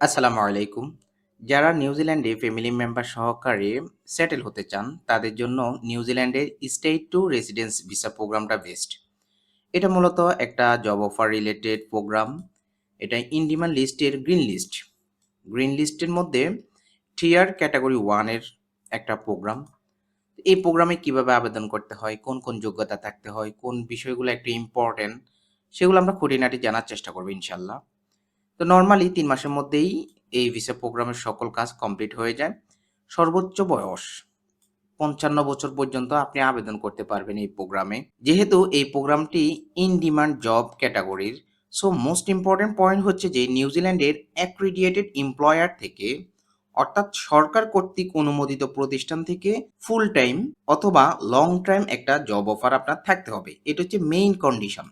আসসালামু আলাইকুম। যারা নিউজিল্যান্ডে ফ্যামিলি মেম্বার সহকারে সেটেল হতে চান, তাদের জন্য নিউজিল্যান্ডের স্টেট টু রেসিডেন্স ভিসা প্রোগ্রামটা বেস্ট। এটা মূলত একটা জব অফার রিলেটেড প্রোগ্রাম। এটা ইন লিস্টের গ্রিন লিস্ট। গ্রিন লিস্টের মধ্যে টিয়ার ক্যাটাগরি ওয়ানের একটা প্রোগ্রাম। এই প্রোগ্রামে কীভাবে আবেদন করতে হয়, কোন, কোন যোগ্যতা থাকতে হয়, কোন বিষয়গুলো একটু ইম্পোর্টেন্ট, সেগুলো আমরা খুঁটিনাটি জানার চেষ্টা করব ইনশাল্লাহ। তো নর্মালি তিন মাসের মধ্যেই এই ভিসা প্রোগ্রামের সকল কাজ কমপ্লিট হয়ে যায়। সর্বোচ্চ বয়স ৫৫ বছর পর্যন্ত আপনি আবেদন করতে পারবেন এই প্রোগ্রামে। যেহেতু এই প্রোগ্রামটি ইন ডিমান্ড জব ক্যাটাগরির, সো মোস্ট ইম্পোর্টেন্ট পয়েন্ট হচ্ছে যে নিউজিল্যান্ডের অ্যাক্রিডিয়েটেড এমপ্লয়ার থেকে অর্থাৎ সরকার কর্তৃক অনুমোদিত প্রতিষ্ঠান থেকে ফুল টাইম অথবা লং টাইম একটা জব অফার আপনার থাকতে হবে। এটা হচ্ছে মেইন কন্ডিশন।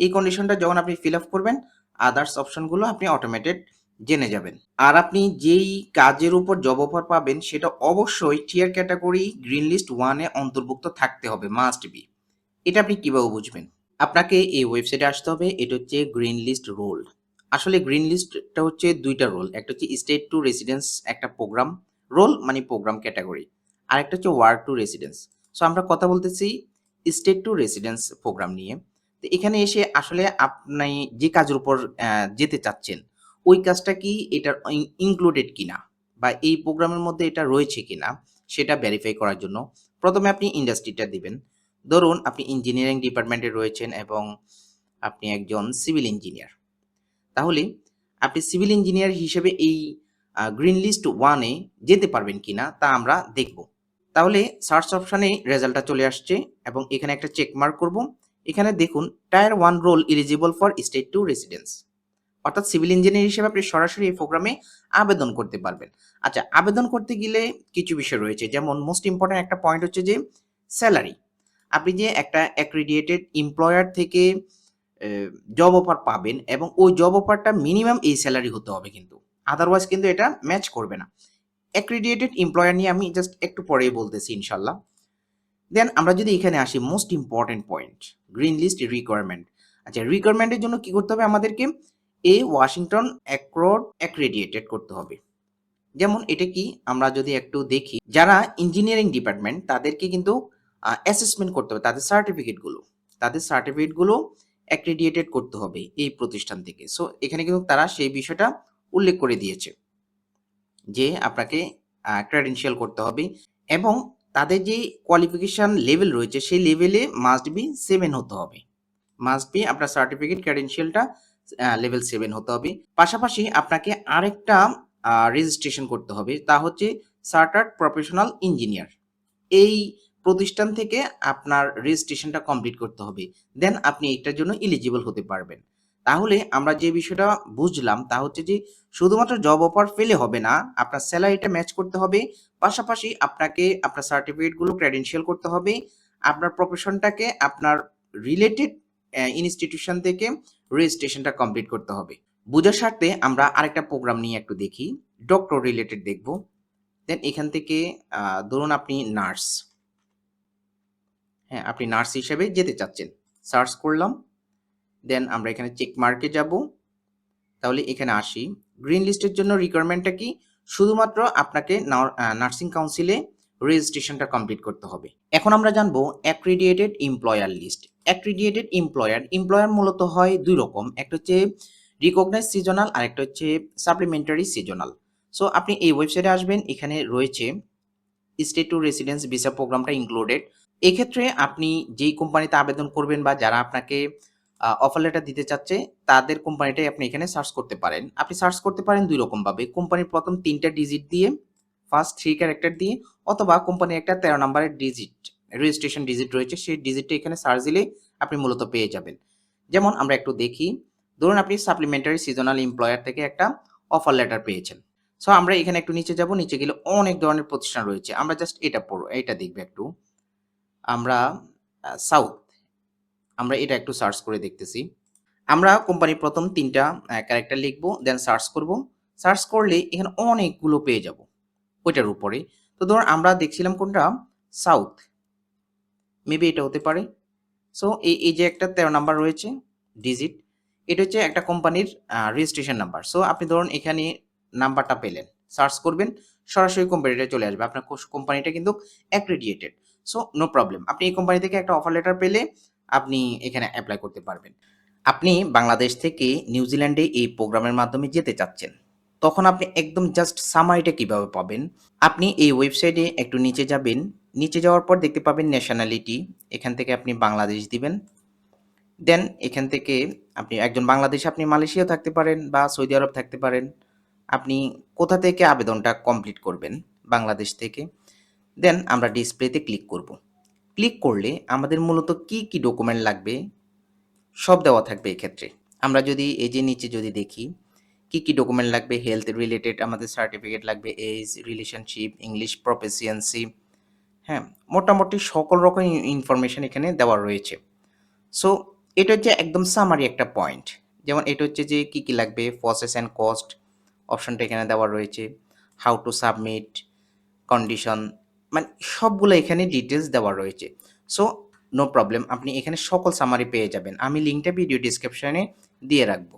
এই কন্ডিশনটা যখন আপনি ফিল আপ করবেন, আদার্স অপশনগুলো আপনি অটোমেটেড জেনে যাবেন। আর আপনি যেই কাজের উপর জব অফার পাবেন সেটা অবশ্যই টিয়ার ক্যাটাগরি গ্রিন লিস্ট 1 এ অন্তর্ভুক্ত থাকতে হবে, মাস্ট বি। এটা আপনি কীভাবে বুঝবেন? আপনাকে এই ওয়েবসাইটে আসতে হবে। এটা হচ্ছে গ্রিন লিস্ট রোল। আসলে গ্রিন লিস্টটা হচ্ছে দুইটা রোল। একটা হচ্ছে স্টেট টু রেসিডেন্স একটা প্রোগ্রাম রোল মানে প্রোগ্রাম ক্যাটাগরি। আর একটা হচ্ছে ওয়ার্ক টু রেসিডেন্স। সো আমরা কথা বলতেছি স্টেট টু রেসিডেন্স প্রোগ্রাম নিয়ে। তো এখানে এসে আসলে আপনি যে কাজের উপর যেতে চাচ্ছেন, ওই কাজটা কি এটার ইনক্লুডেড কিনা বা এই প্রোগ্রামের মধ্যে এটা রয়েছে কিনা সেটা ভেরিফাই করার জন্য প্রথমে আপনি ইন্ডাস্ট্রিটা দিবেন। ধরুন আপনি ইঞ্জিনিয়ারিং ডিপার্টমেন্টে রয়েছেন এবং আপনি একজন সিভিল ইঞ্জিনিয়ার। তাহলে আপনি সিভিল ইঞ্জিনিয়ার হিসেবে এই গ্রিন লিস্ট ওয়ানে যেতে পারবেন কিনা তা আমরা দেখব। তাহলে সার্চ অপশনে রেজাল্টটা চলে আসছে এবং এখানে একটা চেক মার্ক করব। এখানে দেখুন tier one role eligible for state to residence. অর্থাৎ সিভিল ইঞ্জিনিয়ার হিসেবে আপনি সরাসরি এই প্রোগ্রামে আবেদন করতে পারবেন। আচ্ছা আবেদন করতে গেলে কিছু বিষয় রয়েছে। যেমন মোস্ট ইম্পোর্টেন্ট একটা পয়েন্ট হচ্ছে যে স্যালারি আপনি যে একটা অ্যাক্রিডিয়েটেড এমপ্লয়ার থেকে জব অফার পাবেন এবং ওই জব অফারটা মিনিমাম এই স্যালারি হতে হবে কিন্তু। আদারওয়াইজ কিন্তু এটা ম্যাচ করবে না। অ্যাক্রিডিয়েটেড এমপ্লয়ার নিয়ে আমি জাস্ট একটু পরেই বলতেছি ইনশাল্লাহ। দেন আমরা যদি এখানে আসি most important point green list requirement. আচ্ছা রিকোয়ারমেন্টের জন্য কি করতে হবে আমাদেরকে? এ ওয়াশিংটন অ্যাক্রড অ্যাক্রেডিয়েটেড করতে হবে। যেমন এটা কি আমরা যদি একটু দেখি, যারা ইঞ্জিনিয়ারিং ডিপার্টমেন্ট তাদেরকে কিন্তু অ্যাসেসমেন্ট করতে হবে, তাদের সার্টিফিকেটগুলো। তাদের সার্টিফিকেটগুলো অ্যাক্রিডিয়েটেড করতে হবে এই প্রতিষ্ঠান থেকে। সো এখানে কিন্তু তারা সেই বিষয়টা উল্লেখ করে দিয়েছে। যে আপনাকে, আ ক্রেডেনশিয়াল করতে হবে এবং তাদের যে কোয়ালিফিকেশন লেভেল রয়েছে, সেই লেভেলে মাস্ট বি সেভেন হতে হবে। মাস্ট বি আপনার সার্টিফিকেট ক্রেডেনশিয়ালটা আ লেভেল সেভেন হতে হবে। পাশাপাশি আপনাকে আরেকটা রেজিস্ট্রেশন করতে হবে। তা হচ্ছে চার্টার্ড প্রফেশনাল ইঞ্জিনিয়ার। এই প্রতিষ্ঠান থেকে আপনার রেজিস্ট্রেশনটা কমপ্লিট করতে হবে। দেন আপনি এটার জন্য এলিজিবল হতে পারবেন। তাহলে আমরা যে বিষয়টা বুঝলাম তা হচ্ছে যে শুধুমাত্র জব অফার পেলে হবে না। আপনার স্যালারিটা ম্যাচ করতে হবে। পাশাপাশি আপনাকে আপনার সার্টিফিকেটগুলো ক্রেডেনশিয়াল করতে হবে। আপনার প্রফেশনটাকে আপনার রিলেটেড ইনস্টিটিউশন থেকে রেজিস্ট্রেশনটা কমপ্লিট করতে হবে। বুঝার স্বার্থে আমরা আরেকটা প্রোগ্রাম নিয়ে একটু দেখি। ডক্টর রিলেটেড দেখব। দেন এখান থেকে ধরুন আপনি নার্স। হ্যাঁ, আপনি নার্স হিসেবে যেতে চাচ্ছেন। সার্চ করলাম। দেন আমরা এখানে চেক মার্কে যাব। তাহলে এখানে আসি। গ্রিন লিস্টের জন্য রিকোয়ারমেন্টটা কি? শুধুমাত্র আপনাকে নার নার্সিং কাউন্সিলে রেজিস্ট্রেশনটা কমপ্লিট করতে হবে। এখন আমরা জানব accredited employer list. Accredited employer, employer মূলত হয় দুই রকম। একটা হচ্ছে রিকগনাইজড সিজনাল আর একটা হচ্ছে সাপ্লিমেন্টারি সিজনাল। সো আপনি এই ওয়েবসাইটে আসবেন। এখানে রয়েছে স্টেট টু রেসিডেন্স ভিসা প্রোগ্রামটা ইনক্লুডেড। এক্ষেত্রে আপনি যেই কোম্পানিতে আবেদন করবেন বা যারা আপনাকে অফার লেটার দিতে চাচ্ছে তাদের কোম্পানিটাই আপনি এখানে সার্চ করতে পারেন। আপনি সার্চ করতে পারেন ২ রকমভাবে। কোম্পানির ১ম ৩ টা ডিজিট দিয়ে, ফার্স্ট থ্রি ক্যারেক্টার দিয়ে অথবা কোম্পানির একটা ১৩ নাম্বারের ডিজিট রেজিস্ট্রেশন ডিজিট রয়েছে সেই ডিজিটটা এখানে সার্চ দিলেই আপনি মূলত পেয়ে যাবেন। যেমন আমরা একটু দেখি। ধরুন আপনি সাপ্লিমেন্টারি সিজনাল এমপ্লয়ার থেকে একটা অফার লেটার পেয়েছেন। সো আমরা এখানে একটু নিচে যাব। নিচে গেলে অনেক ধরনের প্রতিষ্ঠান রয়েছে। আমরা জাস্ট এটা পড়ব এটা দেখবে একটু। আমরা সাউথ আমরা এটা একটু সার্চ করে দেখতেছি। আমরা কোম্পানির প্রথম তিনটা ক্যারেক্টার লিখব দেন সার্চ করব। সার্চ করলে এখানে অনেকগুলো পেয়ে যাব। ওইটার উপরে। তো ধরুন আমরা দেখছিলাম কোনটা? সাউথ। মেবি এটা হতে পারে। সো এই, এই যে একটা ১৩ নাম্বার রয়েছে ডিজিট। এটা হচ্ছে একটা কোম্পানির রেজিস্ট্রেশন নাম্বার। সো আপনি ধরুন এখানে নাম্বারটা পেলেন সার্চ করবেন সরাসরি কোম্পানিটা চলে আসবে আপনার কোম্পানিটা কিন্তু অ্যাক্রেডিয়েটেড সো নো প্রবলেম আপনি এই কোম্পানি থেকে একটা অফার লেটার পেলে আপনি এখানে অ্যাপ্লাই করতে পারবেন। আপনি বাংলাদেশ থেকে নিউজিল্যান্ডে এই প্রোগ্রামের মাধ্যমে যেতে চাচ্ছেন, তখন আপনি একদম জাস্ট সামারিটা কীভাবে পাবেন? আপনি এই ওয়েবসাইটে একটু নিচে যাবেন, নিচে যাওয়ার পর দেখতে পাবেন ন্যাশনালিটি এখান থেকে আপনি বাংলাদেশ দিবেন। দেন এখান থেকে আপনি একজন বাংলাদেশে, আপনি মালয়েশিয়াও থাকতে পারেন বা সৌদি আরব থাকতে পারেন। আপনি কোথা থেকে আবেদনটা কমপ্লিট করবেন বাংলাদেশ থেকে? দেন আমরা ডিসপ্লেতে ক্লিক করব। ক্লিক করলে আমাদের মূলত কি কি ডকুমেন্ট লাগবে, সব দেওয়া থাকবে এক্ষেত্রে। আমরা যদি এই যে নিচে যদি দেখি, কি কি ডকুমেন্ট লাগবে? হেলথ রিলেটেড আমাদের সার্টিফিকেট লাগবে এজ রিলেশনশিপ ইংলিশ প্রফেসিয়েন্সি হ্যাঁ মোটামুটি সকল রকম ইনফরমেশন এখানে দেওয়া রয়েছে। সো এটা হচ্ছে একদম সামারি একটা পয়েন্ট যেমন এটা হচ্ছে যে কি কি লাগবে? প্রসেস অ্যান্ড কস্ট অপশনটা এখানে দেওয়া রয়েছে। হাউ টু সাবমিট কন্ডিশন মানে সবগুলো এখানে ডিটেলস দেওয়া রয়েছে। সো নো প্রবলেম আপনি এখানে সকল সামারি পেয়ে যাবেন। আমি লিঙ্কটা ভিডিও ডিসক্রিপশানে দিয়ে রাখব।